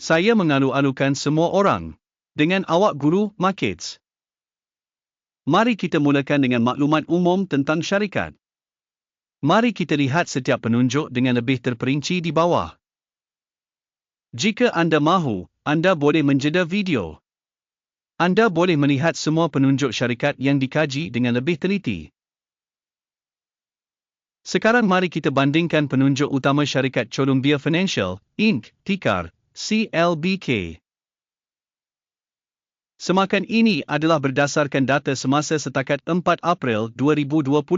Saya mengalu-alukan semua orang. Dengan awak guru markets. Mari kita mulakan dengan maklumat umum tentang syarikat. Mari kita lihat setiap penunjuk dengan lebih terperinci di bawah. Jika anda mahu, anda boleh menjeda video. Anda boleh melihat semua penunjuk syarikat yang dikaji dengan lebih teliti. Sekarang mari kita bandingkan penunjuk utama syarikat Columbia Financial, Inc., tikar, CLBK. Semakan ini adalah berdasarkan data semasa setakat 4 April 2025.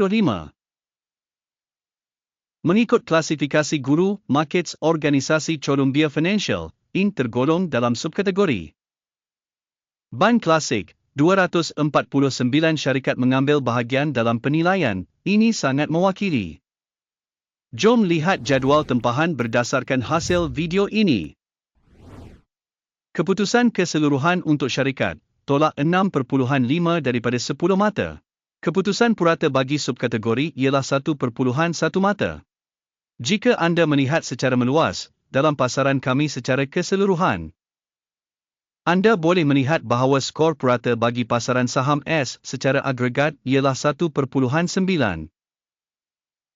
Mengikut klasifikasi guru, markets organisasi Columbia Financial, Inc. tergolong dalam subkategori. Bank Klasik, 249 syarikat mengambil bahagian dalam penilaian, ini sangat mewakili. Jom lihat jadual tempahan berdasarkan hasil video ini. Keputusan keseluruhan untuk syarikat, tolak 6.5 daripada 10 mata. Keputusan purata bagi subkategori ialah 1.1 mata. Jika anda melihat secara meluas, dalam pasaran kami secara keseluruhan, anda boleh melihat bahawa skor purata bagi pasaran saham S secara agregat ialah 1.9.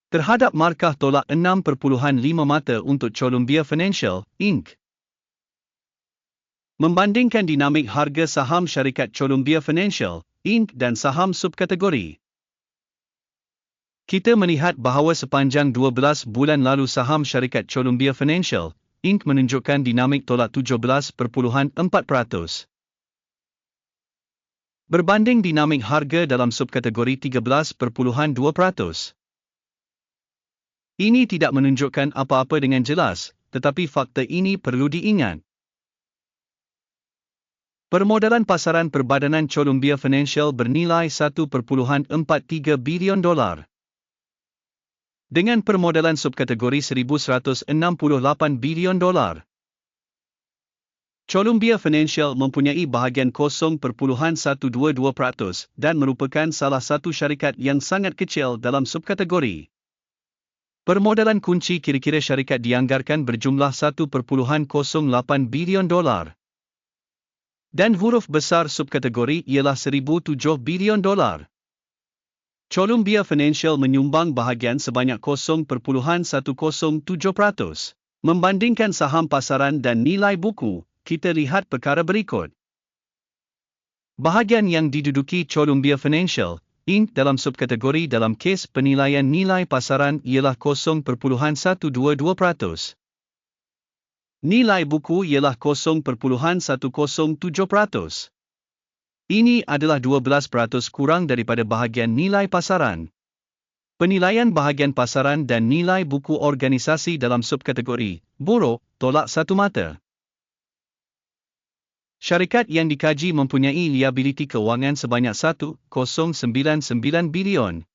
Terhadap markah tolak 6.5 mata untuk Columbia Financial, Inc. Membandingkan dinamik harga saham syarikat Columbia Financial, Inc. dan saham subkategori. Kita melihat bahawa sepanjang 12 bulan lalu saham syarikat Columbia Financial, Inc. menunjukkan dinamik tolak 17.4%. Berbanding dinamik harga dalam subkategori 13.2%. Ini tidak menunjukkan apa-apa dengan jelas, tetapi fakta ini perlu diingat. Permodalan pasaran Perbadanan Columbia Financial bernilai 1.43 bilion dolar. Dengan permodalan subkategori 1168 bilion dolar. Columbia Financial mempunyai bahagian 0.122% dan merupakan salah satu syarikat yang sangat kecil dalam subkategori. Permodalan kunci kira-kira syarikat dianggarkan berjumlah 1.08 bilion dolar dan huruf besar subkategori ialah 1007 bilion dolar. Columbia Financial menyumbang bahagian sebanyak 0.107%. Membandingkan saham pasaran dan nilai buku, kita lihat perkara berikut. Bahagian yang diduduki Columbia Financial, Inc. dalam subkategori dalam kes penilaian nilai pasaran ialah 0.122%. Nilai buku ialah 0.107%. Ini adalah 12% kurang daripada bahagian nilai pasaran. Penilaian bahagian pasaran dan nilai buku organisasi dalam subkategori, buruk, tolak satu mata. Syarikat yang dikaji mempunyai liability kewangan sebanyak 1.099 bilion,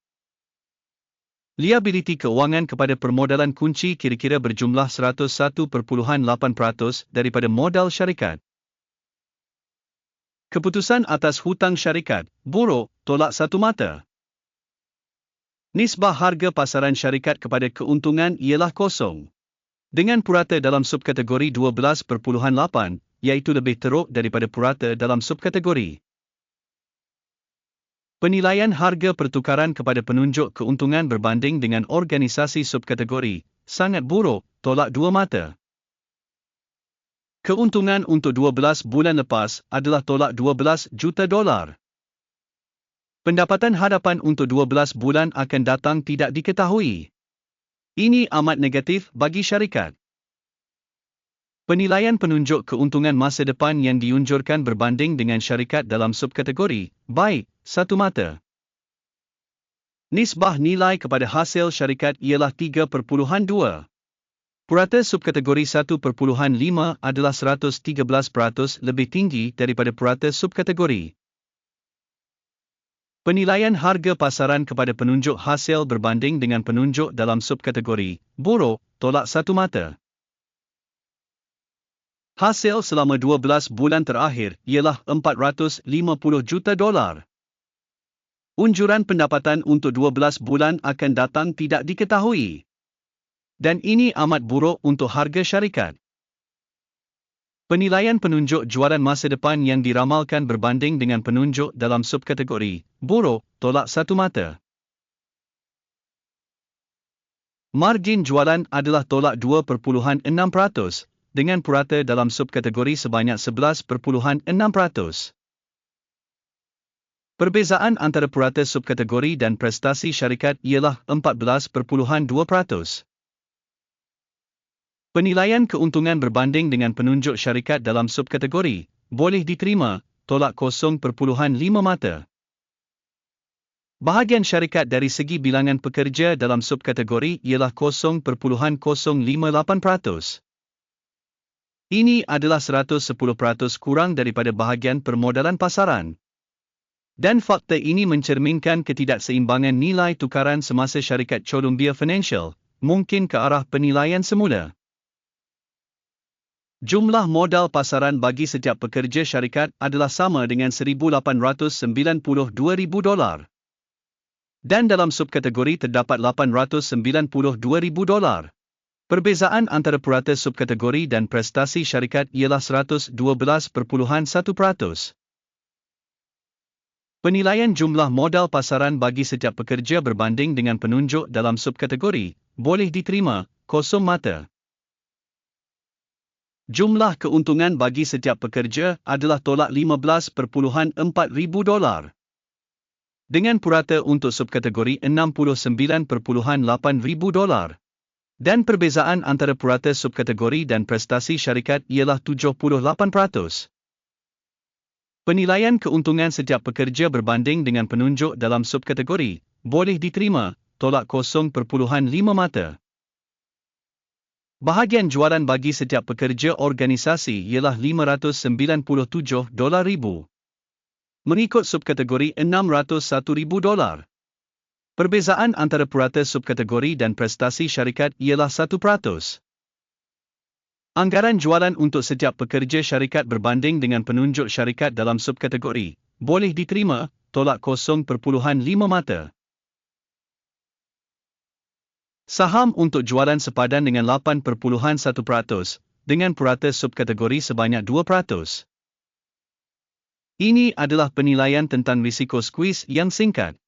Liability keuangan kepada permodalan kunci kira-kira berjumlah 101.8% daripada modal syarikat. Keputusan atas hutang syarikat, buruk, tolak satu mata. Nisbah harga pasaran syarikat kepada keuntungan ialah kosong. Dengan purata dalam subkategori 12.8, iaitu lebih teruk daripada purata dalam subkategori Penilaian harga pertukaran kepada penunjuk keuntungan berbanding dengan organisasi subkategori sangat buruk, tolak dua mata. Keuntungan untuk 12 bulan lepas adalah tolak 12 juta dolar. Pendapatan hadapan untuk 12 bulan akan datang tidak diketahui. Ini amat negatif bagi syarikat. Penilaian penunjuk keuntungan masa depan yang diunjurkan berbanding dengan syarikat dalam subkategori, baik, satu mata. Nisbah nilai kepada hasil syarikat ialah 3.2. Purata subkategori 1.5 adalah 113% lebih tinggi daripada purata subkategori. Penilaian harga pasaran kepada penunjuk hasil berbanding dengan penunjuk dalam subkategori, buruk, tolak satu mata. Hasil selama 12 bulan terakhir ialah 450 juta dolar. Unjuran pendapatan untuk 12 bulan akan datang tidak diketahui. Dan ini amat buruk untuk harga syarikat. Penilaian penunjuk jualan masa depan yang diramalkan berbanding dengan penunjuk dalam subkategori buruk tolak satu mata. Margin jualan adalah tolak 2.6% dengan purata dalam subkategori sebanyak 11.6%. Perbezaan antara purata subkategori dan prestasi syarikat ialah 14.2%. Penilaian keuntungan berbanding dengan penunjuk syarikat dalam subkategori boleh diterima tolak 0.5 mata. Bahagian syarikat dari segi bilangan pekerja dalam subkategori ialah 0.058%. Ini adalah 110% kurang daripada bahagian permodalan pasaran. Dan fakta ini mencerminkan ketidakseimbangan nilai tukaran semasa syarikat Columbia Financial, mungkin ke arah penilaian semula. Jumlah modal pasaran bagi setiap pekerja syarikat adalah sama dengan 1,892,000 dolar dan dalam subkategori terdapat 892,000 dolar. Perbezaan antara purata subkategori dan prestasi syarikat ialah 112.1%. Penilaian jumlah modal pasaran bagi setiap pekerja berbanding dengan penunjuk dalam subkategori boleh diterima kosong mata. Jumlah keuntungan bagi setiap pekerja adalah tolak 15.4 ribu dolar dengan purata untuk subkategori 69.8 ribu dolar. Dan perbezaan antara purata subkategori dan prestasi syarikat ialah 78%. Penilaian keuntungan setiap pekerja berbanding dengan penunjuk dalam subkategori boleh diterima tolak 0.5 mata. Bahagian jualan bagi setiap pekerja organisasi ialah 597 dolar ribu mengikut subkategori 601,000 dolar. Perbezaan antara purata subkategori dan prestasi syarikat ialah 1%. Anggaran jualan untuk setiap pekerja syarikat berbanding dengan penunjuk syarikat dalam subkategori boleh diterima tolak 0.5 mata. Saham untuk jualan sepadan dengan 8.1% dengan purata subkategori sebanyak 2%. Ini adalah penilaian tentang risiko squeeze yang singkat.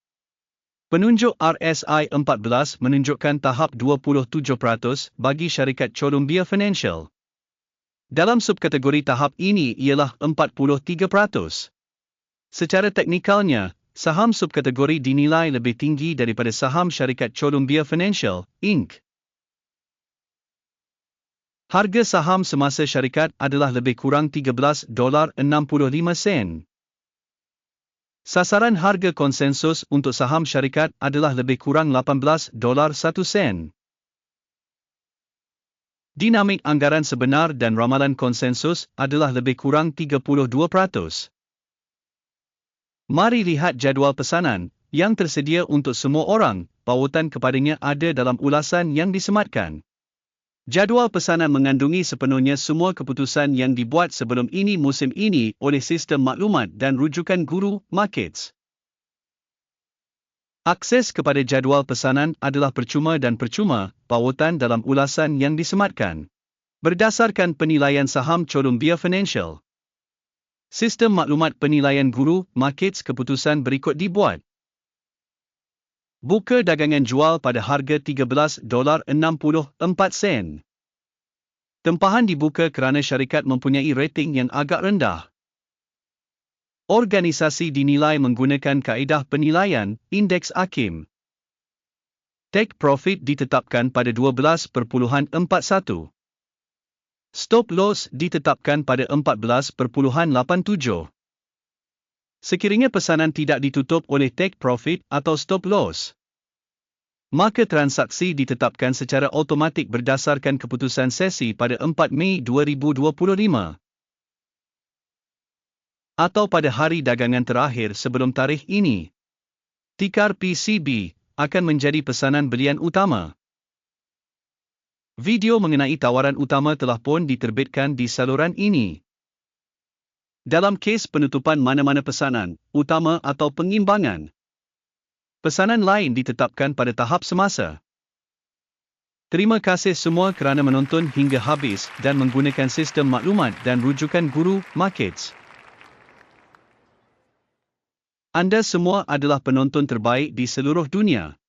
Penunjuk RSI 14 menunjukkan tahap 27% bagi syarikat Columbia Financial. Dalam subkategori tahap ini ialah 43%. Secara teknikalnya, saham subkategori dinilai lebih tinggi daripada saham syarikat Columbia Financial, Inc. Harga saham semasa syarikat adalah lebih kurang 13 dolar 65 sen. Sasaran harga konsensus untuk saham syarikat adalah lebih kurang 18 dolar 1 sen. Dinamik anggaran sebenar dan ramalan konsensus adalah lebih kurang 32%. Mari lihat jadual pesanan yang tersedia untuk semua orang, pautan kepadanya ada dalam ulasan yang disematkan. Jadual pesanan mengandungi sepenuhnya semua keputusan yang dibuat sebelum ini musim ini oleh sistem maklumat dan rujukan guru markets. Akses kepada jadual pesanan adalah percuma dan percuma, pautan dalam ulasan yang disematkan. Berdasarkan penilaian saham Columbia Financial. Sistem maklumat penilaian guru markets keputusan berikut dibuat. Buka dagangan jual pada harga 13 dolar 64 sen. Tempahan dibuka kerana syarikat mempunyai rating yang agak rendah. Organisasi dinilai menggunakan kaedah penilaian indeks AKIM. Take profit ditetapkan pada 12.41. Stop loss ditetapkan pada 14.87. Sekiranya pesanan tidak ditutup oleh take profit atau stop loss, maka transaksi ditetapkan secara automatik berdasarkan keputusan sesi pada 4 Mei 2025 atau pada hari dagangan terakhir sebelum tarikh ini. Tikar PCB akan menjadi pesanan belian utama. Video mengenai tawaran utama telah pun diterbitkan di saluran ini. Dalam kes penutupan mana-mana pesanan, utama atau pengimbangan, pesanan lain ditetapkan pada tahap semasa. Terima kasih semua kerana menonton hingga habis dan menggunakan sistem maklumat dan rujukan guru Markets. Anda semua adalah penonton terbaik di seluruh dunia.